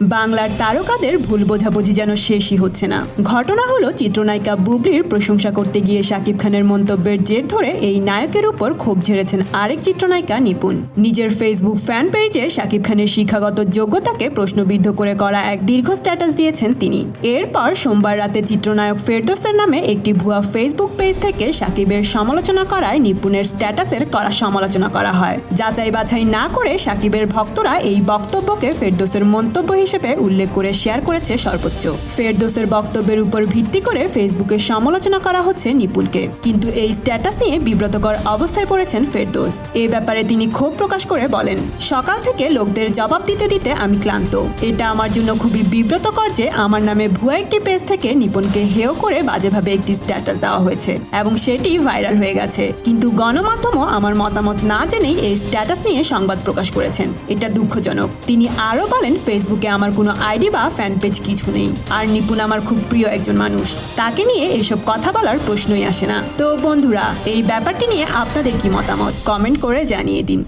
বাংলার তারকাদের ভুল বোঝাবুঝি যেন শেষই হচ্ছে না। ঘটনা হলো চিত্রনায়িকা বুবলির প্রশংসা করতে গিয়ে শাকিব খানের মন্তব্যের জের ধরে এই নায়কের উপর ক্ষোভ ঝেড়েছেন আরেক চিত্রনায়িকা নিপুণ। নিজের ফেসবুক ফ্যান পেজে শাকিব খানের শিক্ষাগত যোগ্যতাকে প্রশ্নবিদ্ধ করে করা এক দীর্ঘ স্ট্যাটাস দিয়েছেন তিনি। এরপর সোমবার রাতে চিত্রনায়ক ফেরদোসের নামে একটি ভুয়া ফেসবুক পেজ থেকে শাকিবের সমালোচনা করায় নিপুণের স্ট্যাটাসের করা সমালোচনা করা হয়। যাচাই বাছাই না করে শাকিবের ভক্তরা এই বক্তব্যকে ফেরদোসের মন্তব্য হিসেবে উল্লেখ করে শেয়ার করেছে সর্বোচ্চ। ফেরদোসের বক্তব্যের উপর ভিত্তি করে ফেসবুকে সমালোচনা করা হচ্ছে নিপুণকে কিন্তু এই স্ট্যাটাস নিয়ে বিব্রতকর অবস্থায় পড়েছেন ফেরদোস। এ ব্যাপারে তিনি ক্ষোভ প্রকাশ করে বলেন, সকাল থেকে লোকদের জবাব দিতে দিতে আমি ক্লান্ত। এটা আমার জন্য খুবই বিব্রতকর যে আমার নামে ভুয়া একটি পেজ থেকে নিপুণকে হেয় করে বাজেভাবে একটি স্ট্যাটাস দেওয়া হয়েছে এবং সেটি ভাইরাল হয়ে গেছে। কিন্তু গণমাধ্যমও আমার মতামত না জেনেই এই স্ট্যাটাস নিয়ে সংবাদ প্রকাশ করেছেন। এটা দুঃখজনক। তিনি আরও বলেন, ফেসবুকে আমার কোনো আইডি বা ফ্যান পেজ কিছু নেই। আর নিপুণ আমার খুব প্রিয় একজন মানুষ। তাকে নিয়ে এসব কথা বলার প্রশ্নই আসে না। তো বন্ধুরা, এই ব্যাপারটি নিয়ে আপনাদের কি মতামত? কমেন্ট করে জানিয়ে দিন।